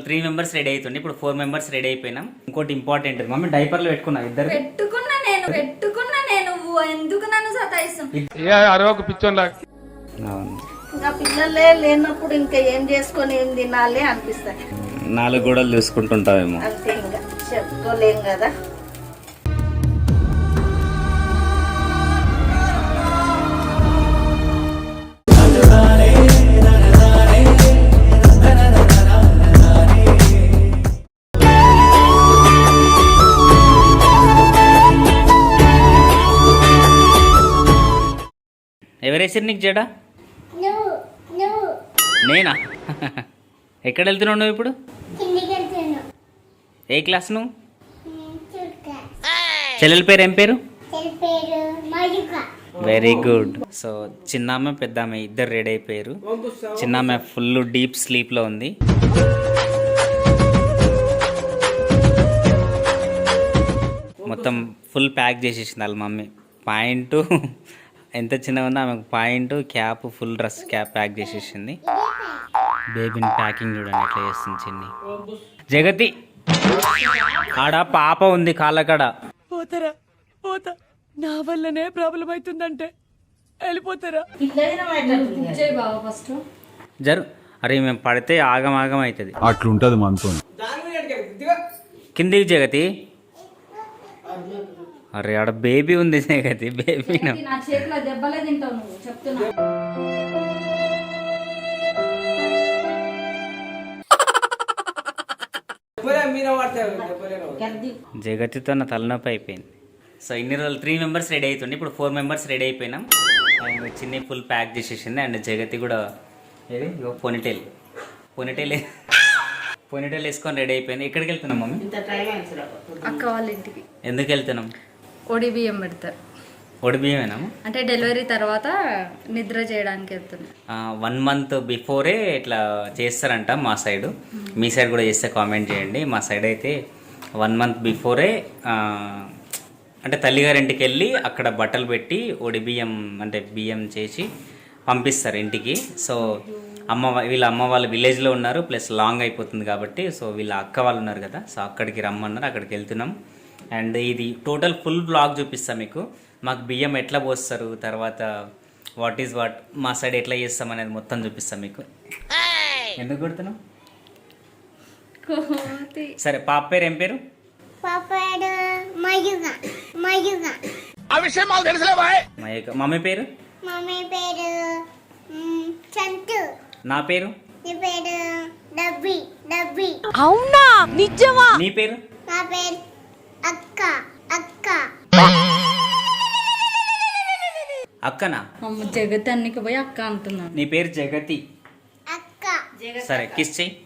రోజులు three members ready అవుతుండే ఇప్పుడు ఫోర్ మెంబర్స్ రెడీ అయిపోయినాం. ఇంకోటి ఇంపార్టెంట్ మమ్మీ డైపర్లు పెట్టుకున్నావు ఇద్దరు పెట్టుకున్నా నేను పెట్టుకున్నా నేను. ఎందుకు నన్ను అవును. ఇంకా పిల్లలే లేనప్పుడు ఇంకా ఏం చేసుకొని ఏం తినాలి అనిపిస్తాయి. నాలుగు గోడలు చూసుకుంటుంటావేమో. అంతే ఇంకా. చెప్పుకోలేం కదా. ఎవరేసారు నీకు జడ? నేనా? ఎక్కడ వెళ్తున్నావు నువ్వు ఇప్పుడు? ఏ క్లాస్ నువ్వు? చెల్లెల పేరు ఏం పేరు? Very good. సో చిన్నామె పెద్దామె ఇద్దరు రెడీ అయిపోయారు. చిన్నామె ఫుల్ డీప్ స్లీప్లో ఉంది. మొత్తం ఫుల్ ప్యాక్ చేసేసింది వాళ్ళ మమ్మీ. పాయింట్ ఎంత చిన్నగా ఉందో ఆమెకు point cap full dress cap pack చేసేసింది. బేబీని ప్యాకింగ్ చూడండి ఎట్లా చేస్తుంది చిన్ని. జగతి! ఆడ పాప ఉంది కాళ్ళకాడ. పోతారా? పోతా. నా వల్లనే ప్రాబ్లం అవుతుందంటే. వెళ్ళిపోతారా? జరు. అరే మేము పడితే ఆగం ఆగం అవుతుంది. అట్లుంటది మనతో కిందికి జగతి. అరే ఆడ బేబీ ఉంది జగతి బేబీ నా. చేతిలో దెబ్బలే తింటావు నువ్వు చెప్తున్నా. జగతితో నా తలనొప్పి అయిపోయింది. సో ఇన్ని రోజులు త్రీ మెంబర్స్ రెడీ అవుతుండే ఇప్పుడు ఫోర్ మెంబర్స్ రెడీ అయిపోయినాం. అండ్ చిన్ని ఫుల్ ప్యాక్ చేసేసింది. అండ్ జగతి కూడా ఏది? పొనిటైల్ పొనిటైల్ పొనిటైల్ వేసుకొని రెడీ అయిపోయింది. ఎక్కడికి వెళ్తున్నాం మమ్మీ? అక్క వాళ్ళ ఇంటికి. ఎందుకు వెళ్తున్నాం ఒడి బియ్యం పెడతారు. ఒడి బియ్యమేనా? అంటే డెలివరీ తర్వాత నిద్ర చేయడానికి వెళ్తున్నా వన్ మంత్ బిఫోరే ఇట్లా చేస్తారంట మా సైడ్. మీ సైడ్ కూడా చేస్తే కామెంట్ చేయండి. మా సైడ్ అయితే వన్ మంత్ బిఫోరే అంటే తల్లిగారింటికి వెళ్ళి అక్కడ బట్టలు పెట్టి ఒడి బియ్యం అంటే బియ్యం చేసి పంపిస్తారు ఇంటికి. సో అమ్మ వీళ్ళ అమ్మ వాళ్ళు విలేజ్లో ఉన్నారు ప్లస్ లాంగ్ అయిపోతుంది కాబట్టి సో వీళ్ళ అక్క వాళ్ళు ఉన్నారు కదా సో అక్కడికి రమ్మన్నారు అక్కడికి వెళ్తున్నాం. అండ్ ఇది టోటల్ ఫుల్ బ్లాగ్ చూపిస్తాం మీకు. మాకు బియ్యం ఎట్లా పోస్తారు తర్వాత వాట్ ఈజ్ వాట్ మా సైడ్ ఎట్లా చేస్తాం అనేది మొత్తం చూపిస్తాం మీకు. ఎందుకు కొడుతున్నాం కోతి. సరే పాప పేరు ఏం పేరు? మమ్మీ పేరు? నా పేరు? అవునా? నిజమా? నీ పేరు? నా పేరు అక్క అక్క. అక్కనా? అమ్మ జగత్ అన్నికి పోయి అక్క అంటున్నాను నీ పేరు జగతి. అక్క. సరే కిస్ చెయ్యి.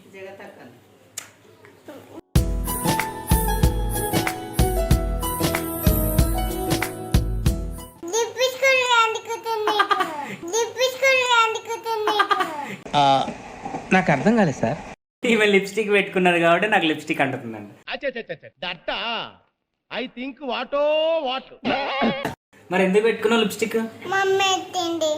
నాకు అర్థం కాలేదు సార్. ఈమె లిప్స్టిక్ పెట్టుకున్నది కాబట్టి నాకు లిప్స్టిక్ అంటుతుందండి. దట్ట. ఐ థింక్ వాటో వాట్. మరి ఎందుకు పెట్టుకున్నావు లిప్స్టిక్? మమ్మీ ఎత్తింది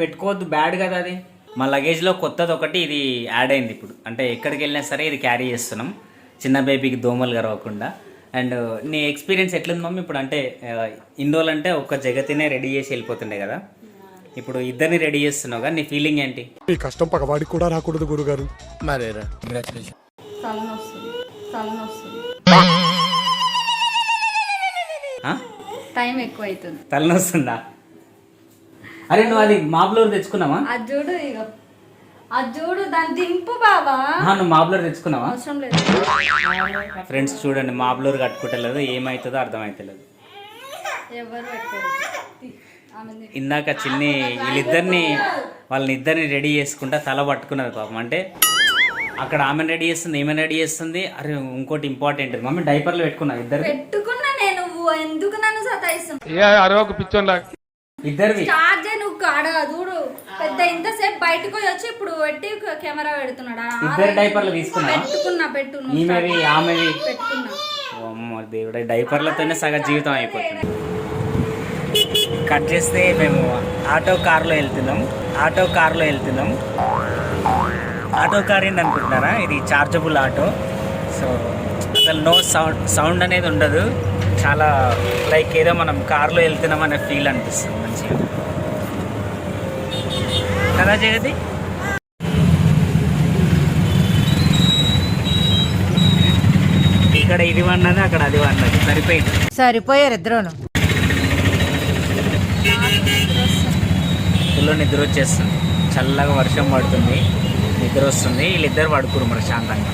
పెట్టుకోవద్దు బ్యాడ్ కదా అది. మా లగేజ్లో కొత్తది ఒకటి ఇది యాడ్ అయింది ఇప్పుడు. అంటే ఎక్కడికి వెళ్ళినా సరే ఇది క్యారీ చేస్తున్నాం. చిన్న బేబీకి దోమలు కరవకుండా అండ్ నీ ఎక్స్పీరియన్స్ ఎట్లుంది మమ్మీ ఇప్పుడు? అంటే ఇండోల్ అంటే ఒక జగతినే రెడీ చేసి వెళ్ళిపోతుండే కదా. ఇప్పుడు ఇద్దరిని రెడీ చేస్తున్నావు కదా నీ ఫీలింగ్ ఏంటి? ఈ కష్టం పగవాడికి కూడా రాకూడదు గురుగారు. మరేరా? తలనొస్తుంది. ఆ? టైం ఎక్కువ అవుతుంది తలనొస్తుందా? అరే నువ్వు అది మాబ్లూర్ తెచ్చుకున్నావా? అది చూడు ఇక అది చూడు దాన్ని దింపు బాబా నువ్వు మాబ్లూర్ తెచ్చుకున్నావా? అవసరం లేదు. ఫ్రెండ్స్ చూడండి మాబ్లూర్ కట్టుకుంటలేదు ఏమవుతుందో అర్థమవుతలేదు ఎవరు ఇందాక చిన్ని వీళ్ళిద్దరిని వాళ్ళని ఇద్దరిని రెడీ చేసుకుంటా తల పట్టుకున్నది పాపం. అంటే అక్కడ ఆమెను రెడీ చేస్తుంది ఈమెను రెడీ చేస్తుంది. అరే ఇంకోటి ఇంపార్టెంట్ మమ్మీ డైపర్లు పెట్టుకున్నావు ఇద్దరు ఎందుకు నన్ను అరవకు స్టార్ట్ చేయి నువ్వు కాడ చూడు. పెద్ద ఇంతసేపు బయటకు పోయి వచ్చి ఇప్పుడు పెట్టి కెమెరా పెడుతున్నాడు? ఇద్దరు డైపర్లు తీసుకున్నావా? పెట్టుకున్నా పెట్టు నువ్వు ఈమెవి ఆమెవి. పెట్టుకున్నా. ఓ అమ్మ దేవుడ డైపర్లతోనే సగం జీవితం అయిపోతుంది. కట్ చేస్తే మేము ఆటో కార్లో వెళ్తున్నాం. ఆటో కార్లో వెళ్తున్నాం. ఆటో కార్ ఏంది అనుకుంటున్నారా? ఇది చార్జబుల్ ఆటో. సో అసలు నో సౌండ్ సౌండ్ అనేది ఉండదు. చాలా లైక్ ఏదో మనం కార్లో వెళ్తున్నాం అనే ఫీల్ అనిపిస్తుంది మంచిగా. కదా జగతి? ఇక్కడ ఇది వన్నది అక్కడ అది వన్నది. సరిపోయింది. సరిపోయారు ఇద్దరును. ఫుల్ నిద్ర వచ్చేస్తుంది. చల్లగా వర్షం పడుతుంది. నిద్ర వస్తుంది. వీళ్ళిద్దరు పడుకురు మరి శాంతంగా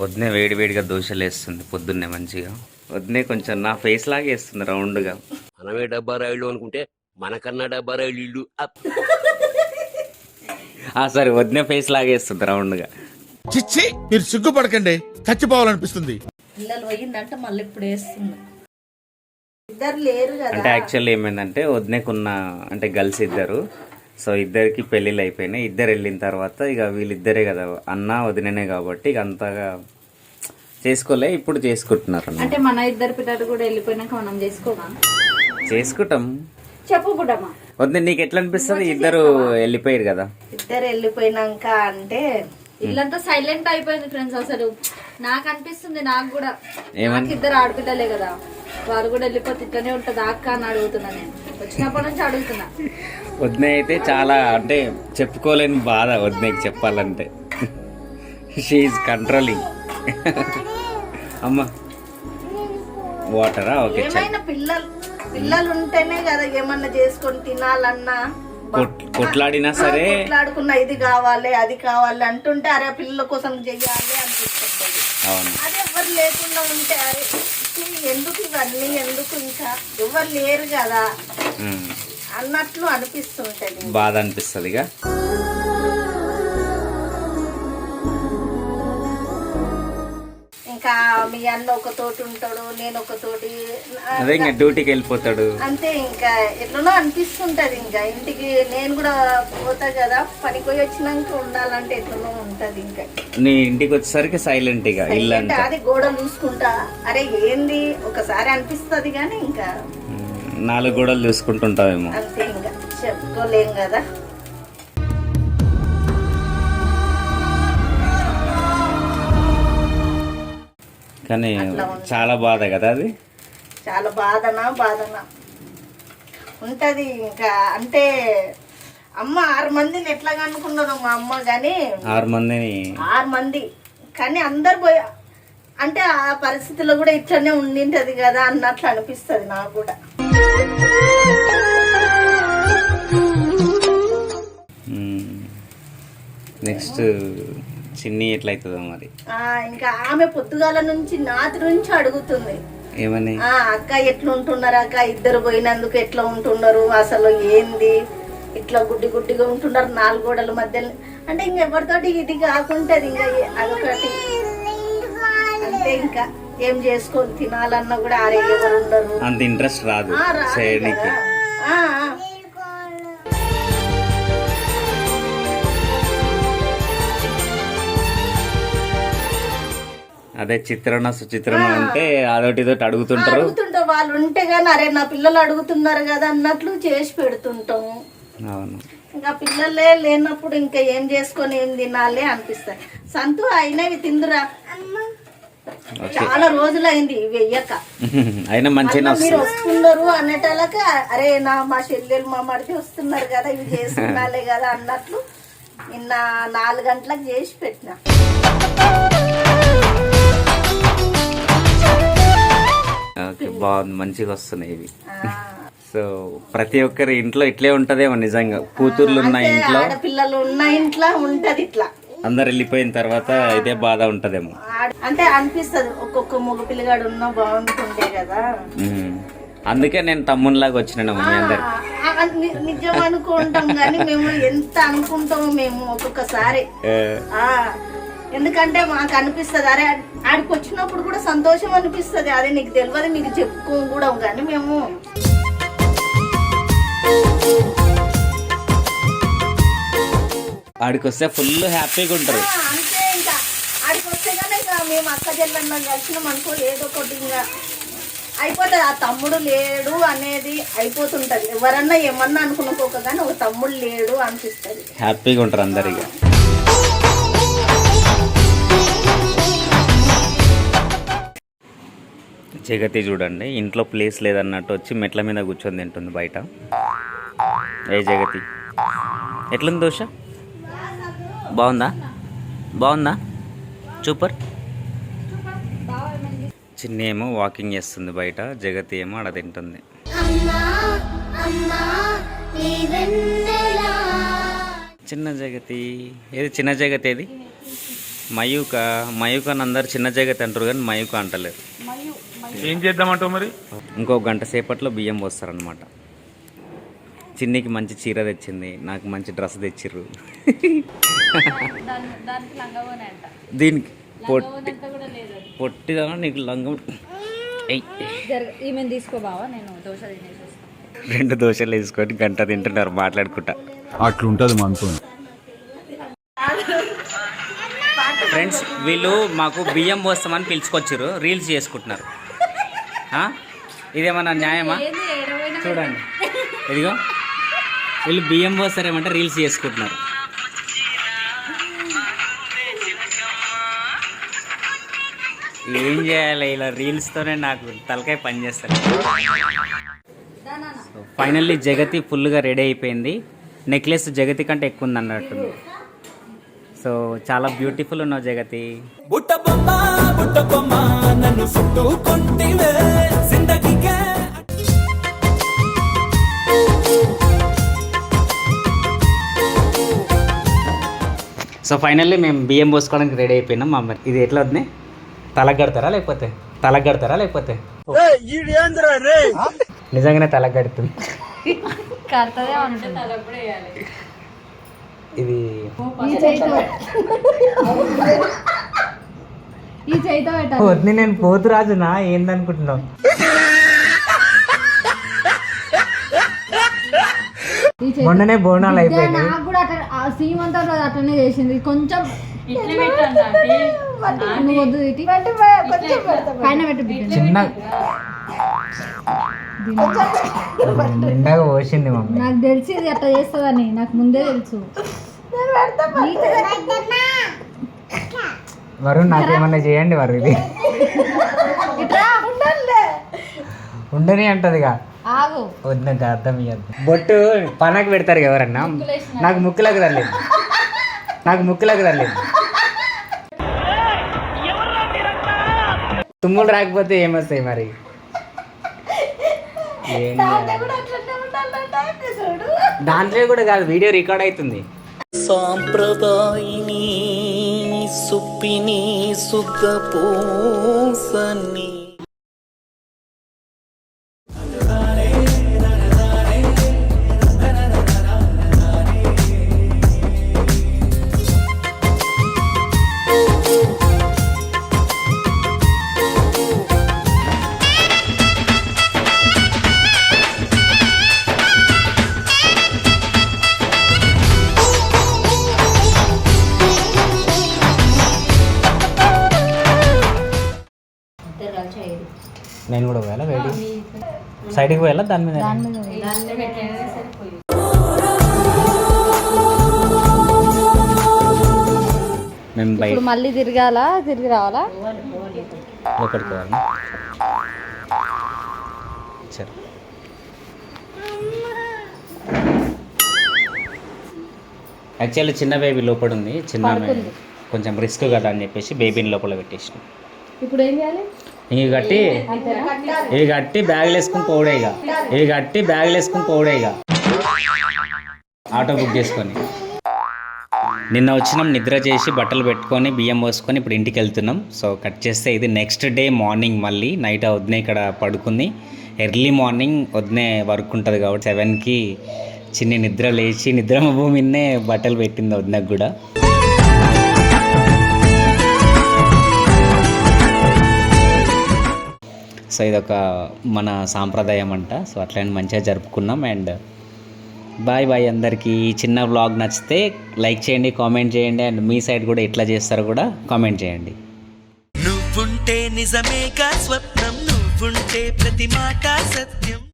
వద్దునే వేడి వేడిగా దోశలు వేస్తుంది పొద్దున్నే మంచిగా. వద్దునే కొంచెం నా ఫేస్ లాగే వేస్తుంది రౌండ్గా. మనమే డబ్బా రాయిళ్ళు అనుకుంటే మనకన్నా డబ్బా రాయిళ్ళు ఇల్లు. సరే వద్దునే ఫేస్ లాగే వేస్తుంది రౌండ్గా. చిచ్చి మీరు సిగ్గుపడకండి. చచ్చిపోవాలనిపిస్తుంది. పిల్లలు పోయిందంటే మళ్ళీ ఇప్పుడు వేస్తుంది. ఇద్దరు లేరు అంటే యాక్చువల్లీ ఏమైందంటే వదినేకున్న అంటే గర్ల్స్ ఇద్దరు. సో ఇద్దరికి పెళ్ళిళ్ళు అయిపోయినాయి. ఇద్దరు వెళ్ళిన తర్వాత ఇక వీళ్ళిద్దరే కదా అన్న వదిననే కాబట్టి ఇక అంతగా చేసుకోలే ఇప్పుడు చేసుకుంటున్నారు. అంటే మన ఇద్దరు పిల్లలు కూడా వెళ్ళిపోయినాక మనం చేసుకోమా చేసుకుంటాం. చెప్పు బుడ్డమ్మా వద్దు నీకు ఎట్లా అనిపిస్తుంది? ఇద్దరు వెళ్ళిపోయారు కదా. ఇద్దరు వెళ్ళిపోయినాక అంటే ఇల్లంతా సైలెంట్ అయిపోయింది ఫ్రెండ్స్ అసలు. నాకు అనిపిస్తుంది నాకు కూడా. ఏమని? ఇద్దరు ఆడపిల్లలే కదా. వారు కూడా వెళ్ళిపోతే ఇట్లనే ఉంటుంది. అక్క అని అడుగుతున్నా నేను. వచ్చినప్పటి నుంచి అడుగుతున్నా. వదిన అయితే చాలా అంటే చెప్పుకోలేని బాధ వదినకి చెప్పాలంటే. షీఈ్ కంట్రోలింగ్ అమ్మ వాటరా ఓకే ఏమైనా పిల్లలు పిల్లలు ఉంటేనే కదా ఏమన్నా చేసుకొని తినాలన్నా. కొట్లాడినా సరే కొట్లాడుకున్న ఇది కావాలి అది కావాలి అంటుంటే అరే పిల్లల కోసం చెయ్యాలి అనిపిస్తుంది. అదే ఎవరు లేకుండా ఉంటే అరే ఎందుకు ఇవన్నీ ఎందుకు ఇంకా? ఎవరు లేరు కదా. అన్నట్లు అనిపిస్తుంటది. బాధ అనిపిస్తుంది ఇక మీ అన్న ఒక తోటి ఉంటాడు నేను ఒక తోటి అదే ఇంకా డ్యూటీకి వెళ్ళిపోతాడు. అంతే ఇంకా ఎట్లనో అనిపిస్తుంటది ఇంకా. ఇంటికి నేను కూడా పోతా కదా పనికి పోయి వచ్చినాక ఉండాలంటే ఎట్లనో ఉంటది ఇంకా. నీ ఇంటికి వచ్చేసరికి సైలెంట్ ఇక అంటే ఇల్లంతా. అది గోడ చూసుకుంటా అరే ఏంది? ఒకసారి అనిపిస్తది కానీ ఇంకా. నాలుగు గోడలు చూసుకుంటుంటావేమో. అంతే ఇంకా. చెప్పుకోలేం కదా. కానీ చాలా బాధ కదా అది? చాలా బాధనా బాధనా. ఉంటది ఇంకా. అంటే అమ్మ ఆరు మందిని ఎట్లా కనుక్కున్నారు మా అమ్మ కానీ ఆరు మందిని. ఆరు మంది. కానీ అందరు పోయి అంటే ఆ పరిస్థితిలో కూడా ఇట్లనే ఉండింటది కదా అన్నట్లు అనిపిస్తుంది నాకు కూడా. నెక్స్ట్ చిన్ని ఎట్లయితుందో మరి? ఇంకా ఆమె పొద్దుగాల నుంచి నాతి నుంచి అడుగుతుంది. ఏమని? ఆ అక్క ఎట్లా ఉంటున్నారు అక్క? ఇద్దరు పోయినందుకు ఎట్లా ఉంటున్నారు? అసలు ఏంది? ఇట్లా గుడ్డి గుడ్డిగా ఉంటున్నారు నాలుగు గోడల మధ్యలో. అంటే ఇంకెవరితోటి ఇది కాకుంటది ఇంకా అదొకటి. అంతే ఇంకా. ఏం చేసుకొని తినాలన్నా కూడా ఆరే ఎవరు ఉండరు అంత ఇంట్రెస్ట్ రాదు అదే చిత్రణ సుచిత్రణ అంటే అదొకటి ఇదొకటి అడుగుతుంటారు. అడుగుతుంటాం వాళ్ళు ఉంటే గానీ అరే నా పిల్లలు అడుగుతున్నారు కదా అన్నట్లు చేసి పెడుతుంటాము అవును. ఇంకా పిల్లలే లేనప్పుడు ఇంకా ఏం చేసుకొని ఏం తినాలి అనిపిస్తాయి సంతు అయినవి తిందురా? చాలా రోజులైంది ఇవి వెయ్యక. అయినా మంచిగా మీరు వస్తున్నారు అనేటాలక అరే నా మా చెల్లెలు మా మరిది వస్తున్నారు కదా ఇవి చేసుకున్నాలే కదా అన్నట్లు నిన్న నాలుగు గంటలకు చేసి పెట్టిన. ఓకే బాగుంది మంచిగా వస్తున్నాయి ఇవి. సో ప్రతి ఒక్కరి ఇంట్లో ఇట్లే ఉంటదేమో నిజంగా. కూతుర్లు ఉన్న ఇంట్లో. ఆడపిల్లలు ఉన్న ఇంట్లో ఉంటది ఇట్లా. అందరు వెళ్ళిపోయిన తర్వాత ఇదే బాధ ఉంటదేమో. అంటే అనిపిస్తది ఒక్కొక్క మగ పిల్లగాడు ఉన్నా బాగుంటుండే కదా. అందుకే నేను తమ్మునిలాగా వచ్చినాను మీ అందరు నిజం అనుకుంటాం కానీ మేము ఎంత అనుకుంటామో మేము ఒక్కొక్కసారి. ఎందుకంటే మాకు అనిపిస్తుంది అరే ఆడికి వచ్చినప్పుడు కూడా సంతోషం అనిపిస్తుంది. అదే నీకు తెలియదు మీకు చెప్పుకో కూడా కానీ మేము ఆడికి వస్తే ఫుల్ హ్యాపీగా ఉంటారు. అంతే ఇంకా. ఆడికి వస్తే కానీ ఇక మేము అక్క చెల్లెన్న కలిసినాం అనుకో ఏదో ఒకటి ఇంకా అయిపోతుంది. ఆ తమ్ముడు లేడు అనేది అయిపోతుంటది. ఎవరన్నా ఏమన్నా అనుకునుకోక కానీ ఒక తమ్ముడు లేడు అనిపిస్తుంది. హ్యాపీగా ఉంటారు అందరు ఇక జగతి చూడండి. ఇంట్లో ప్లేస్ లేదన్నట్టు వచ్చి మెట్ల మీద కూర్చొని తింటుంది బయట. ఏ జగతి ఎట్లుంది దోశ? బాగుందా? బాగుందా? సూపర్. చిన్న ఏమో వాకింగ్ చేస్తుంది బయట. జగతి ఏమో ఆడ తింటుంది. చిన్న జగతి ఏది చిన్న జగతి ఏది? మయూక. మయూక అని అందరు చిన్న జగతి అంటారు కానీ మయూక అంటలేరు ఏం చేద్దామంటావు మరి? ఇంకో గంట సేపట్లో బియ్యం పోస్తారనమాట చిన్నికి మంచి చీర తెచ్చింది నాకు మంచి డ్రెస్ తెచ్చిర్రు. దాని దానికి లంగవోనే అంట దీనికి పొట్టి. పొట్టిదా నీకు లంగం రెండు దోశలు వేసుకొని గంట తింటున్నారు మాట్లాడుకుంటా. అట్లుంటది మనతో. ఫ్రెండ్స్ వీళ్ళు మాకు బియ్యం పోస్తామని పిలుచుకొచ్చారు రీల్స్ చేసుకుంటున్నారు? ఇదేమన్నా న్యాయమా? చూడండి. ఇదిగో. వీళ్ళు బియ్యం పోస్తారేమంటే రీల్స్ చేసుకుంటున్నారు. ఏం చేయాలి? ఇలా రీల్స్తోనే నాకు తలకాయ పని చేస్తారు. ఫైనల్లీ జగతి ఫుల్గా రెడీ అయిపోయింది. నెక్లెస్ జగతి కంటే ఎక్కువ ఉంది అన్నట్టుంది. సో చాలా బ్యూటిఫుల్ ఉన్నావు జగతి. సో ఫైనల్లీ మేము బియ్యం పోసుకోవడానికి రెడీ అయిపోయినాం. మా అమ్మ ఇది ఎట్లా వద్దు తలకు కడతారా లేకపోతే? తలకు కడతారా లేకపోతే? నిజంగానే తలకు కడుతుంది. ఇది ఈ చేయితో ఈ చేయితో పెట్టాలి. వద్దు నేను పోతురాజునా ఏందనుకుంటున్నావు? మొన్ననే బోనాలు అయిపోయినాయి. నాకు శ్రీమంతం రోజు అట్లనే చేసింది. కొంచెం నువ్వు వద్దు ఇటు. పైన పెట్టు బిడ్డ. చిన్న నిండాగా పోసింది మమ్మీ. నాకు తెలిసి ఇది అట్లా చేస్తుందని. నాకు ముందే తెలుసు. వరుణ్ నాకేమన్నా చేయండి వరు ఇది. ఉండని అంటదిగా. ఆగు. వద్దు నాకు అర్థం ఇయ్యద్దు బొట్టు పనకు పెడతారు ఎవరన్నా? నాకు ముక్కులకు తల్లింది నాకు ముక్కులకు తల్లింది తుమ్ములు రాకపోతే ఏమొస్తాయి మరి? దాంట్లో కూడా కాదు వీడియో రికార్డ్ అవుతుంది. సాంప్రదాయిని సుప్పిని సుఖ పూసని నేను కూడా పోయాలా? వేడి? సైడ్కి పోయాలా? దాని మీద? మేము బయట మళ్ళీ తిరగాల? తిరిగి రావాలా? లోపలికి పోవాలి. సరే. యాక్చువల్లీ చిన్న బేబీ లోపల ఉంది. చిన్న కొంచెం రిస్క్ కదా అని చెప్పేసి బేబీని లోపల పెట్టేసిన. ఇప్పుడు ఏం చేయాలి? ఇవి కట్టి ఇవి కట్టి బ్యాగులు వేసుకుని పోవడే ఇక. ఇవి కట్టి బ్యాగులు వేసుకుని పోవడే ఇక. ఆటో బుక్ చేసుకొని. నిన్న వచ్చినాం నిద్ర చేసి బట్టలు పెట్టుకొని బియ్యం పోసుకొని ఇప్పుడు ఇంటికి వెళ్తున్నాం. సో కట్ చేస్తే ఇది నెక్స్ట్ డే మార్నింగ్ మళ్ళీ. నైట్ వద్దునే ఇక్కడ పడుకుంది. ఎర్లీ మార్నింగ్ వద్దునే వర్క్ ఉంటుంది కాబట్టి సెవెన్కి చిన్న నిద్ర లేచి నిద్ర భూమినే బట్టలు పెట్టింది వద్దునకు కూడా. సో ఇదొక మన సాంప్రదాయం అంట సో అట్లనే మంచిగా జరుపుకున్నాం. అండ్ బాయ్ బాయ్ అందరికీ. ఈ చిన్న వ్లాగ్ నచ్చితే లైక్ చేయండి కామెంట్ చేయండి. అండ్ మీ సైడ్ కూడా ఎట్లా చేస్తారో కూడా కామెంట్ చేయండి. నువ్వు నువ్వుంటే నిజమేగా స్వప్నం. నువ్వుంటే ప్రతి మాట సత్యం.